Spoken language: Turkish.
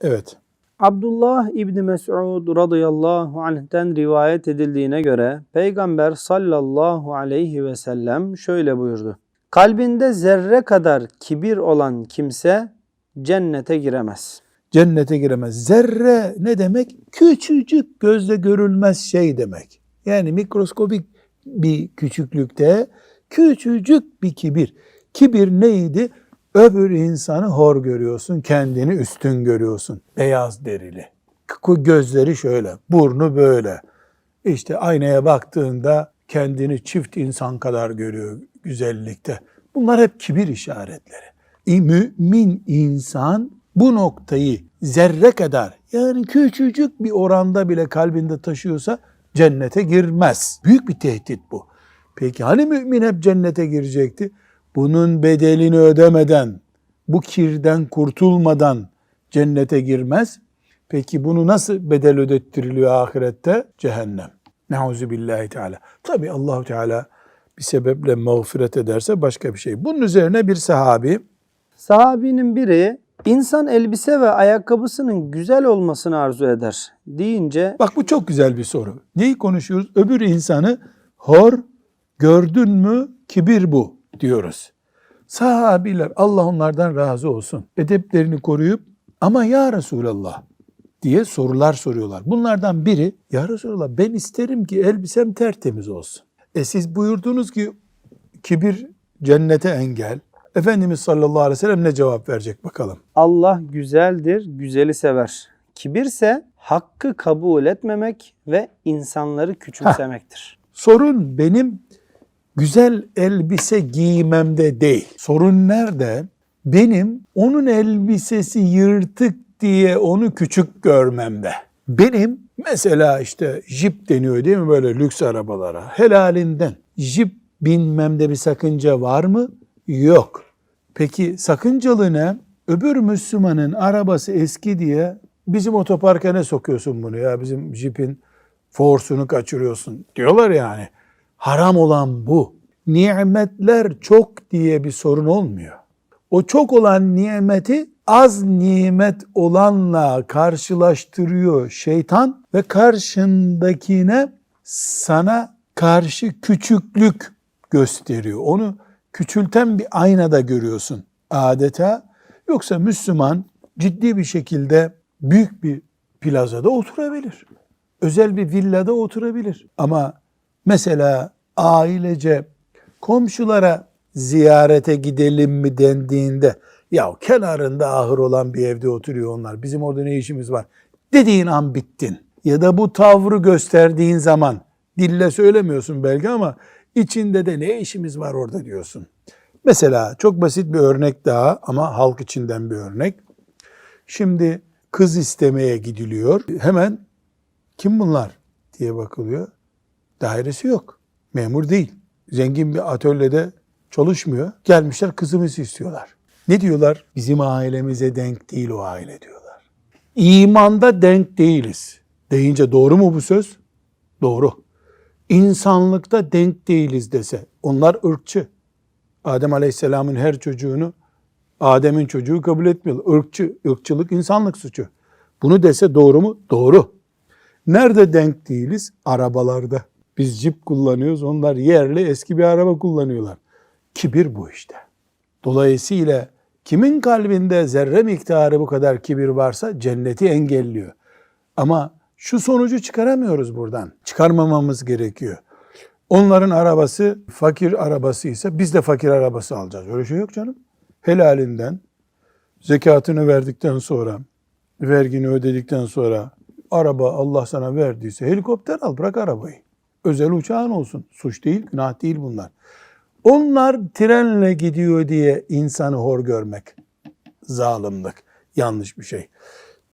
Evet. Abdullah İbni Mes'ud radıyallahu anh'ten rivayet edildiğine göre Peygamber sallallahu aleyhi ve sellem şöyle buyurdu. Kalbinde zerre kadar kibir olan kimse cennete giremez. Cennete giremez. Zerre ne demek? Küçücük gözle görülmez şey demek. Yani mikroskobik bir küçüklükte küçücük bir kibir. Kibir neydi? Öbür insanı hor görüyorsun, kendini üstün görüyorsun. Beyaz derili. Gözleri şöyle, burnu böyle. İşte aynaya baktığında kendini çift insan kadar görüyor güzellikte. Bunlar hep kibir işaretleri. Mümin insan bu noktayı zerre kadar yani küçücük bir oranda bile kalbinde taşıyorsa cennete girmez. Büyük bir tehdit bu. Peki hani mümin hep cennete girecekti? Bunun bedelini ödemeden, bu kirden kurtulmadan cennete girmez. Peki bunu nasıl bedel ödettiriliyor ahirette? Cehennem. Neuzu billahi teala. Tabi Allahu Teala bir sebeple mağfiret ederse başka bir şey. Bunun üzerine bir sahabi Sahabinin biri insan elbise ve ayakkabısının güzel olmasını arzu eder deyince Bak bu çok güzel bir soru. Neyi konuşuyoruz? Öbür insanı hor gördün mü kibir bu diyoruz. Sahabiler Allah onlardan razı olsun. Edeplerini koruyup ama ya Resulallah diye sorular soruyorlar. Bunlardan biri ya Resulallah ben isterim ki elbisem tertemiz olsun. E siz buyurdunuz ki kibir cennete engel. Efendimiz sallallahu aleyhi ve sellem ne cevap verecek bakalım. Allah güzeldir, güzeli sever. Kibirse hakkı kabul etmemek ve insanları küçümsemektir. Sorun benim güzel elbise giymemde değil. Sorun nerede? Benim onun elbisesi yırtık diye onu küçük görmemde. Benim mesela işte jip deniyor değil mi böyle lüks arabalara? Helalinden jip binmemde bir sakınca var mı? Yok. Peki sakıncalı ne? Öbür Müslümanın arabası eski diye bizim otoparka ne sokuyorsun bunu ya bizim jipin forsunu kaçırıyorsun diyorlar yani. Haram olan bu. Nimetler çok diye bir sorun olmuyor. O çok olan nimeti az nimet olanla karşılaştırıyor şeytan ve karşındakine sana karşı küçüklük gösteriyor. Onu küçülten bir aynada görüyorsun adeta. Yoksa Müslüman ciddi bir şekilde büyük bir plazada oturabilir. Özel bir villada oturabilir. Ama mesela ailece komşulara ziyarete gidelim mi dendiğinde ya kenarında ahır olan bir evde oturuyor onlar. Bizim orada ne işimiz var? Dediğin an bittin. Ya da bu tavrı gösterdiğin zaman dille söylemiyorsun belki ama içinde de ne işimiz var orada diyorsun. Mesela çok basit bir örnek daha ama halk içinden bir örnek. Şimdi kız istemeye gidiliyor. Hemen kim bunlar diye bakılıyor. Dairesi yok. Memur değil. Zengin bir atölyede çalışmıyor. Gelmişler kızımızı istiyorlar. Ne diyorlar? Bizim ailemize denk değil o aile diyorlar. İmanda denk değiliz. Deyince doğru mu bu söz? Doğru. İnsanlıkta denk değiliz dese. Onlar ırkçı. Adem Aleyhisselam'ın her çocuğunu Adem'in çocuğu kabul etmiyor. Irkçı, ırkçılık insanlık suçu. Bunu dese doğru mu? Doğru. Nerede denk değiliz? Arabalarda. Biz cip kullanıyoruz. Onlar yerli eski bir araba kullanıyorlar. Kibir bu işte. Dolayısıyla kimin kalbinde zerre miktarı bu kadar kibir varsa cenneti engelliyor. Ama şu sonucu çıkaramıyoruz buradan. Çıkarmamamız gerekiyor. Onların arabası fakir arabasıysa biz de fakir arabası alacağız. Öyle şey yok canım. Helalinden zekatını verdikten sonra, vergini ödedikten sonra araba Allah sana verdiyse helikopter al bırak arabayı. Özel uçağın olsun. Suç değil, günah değil bunlar. Onlar trenle gidiyor diye insanı hor görmek zalimlik, yanlış bir şey.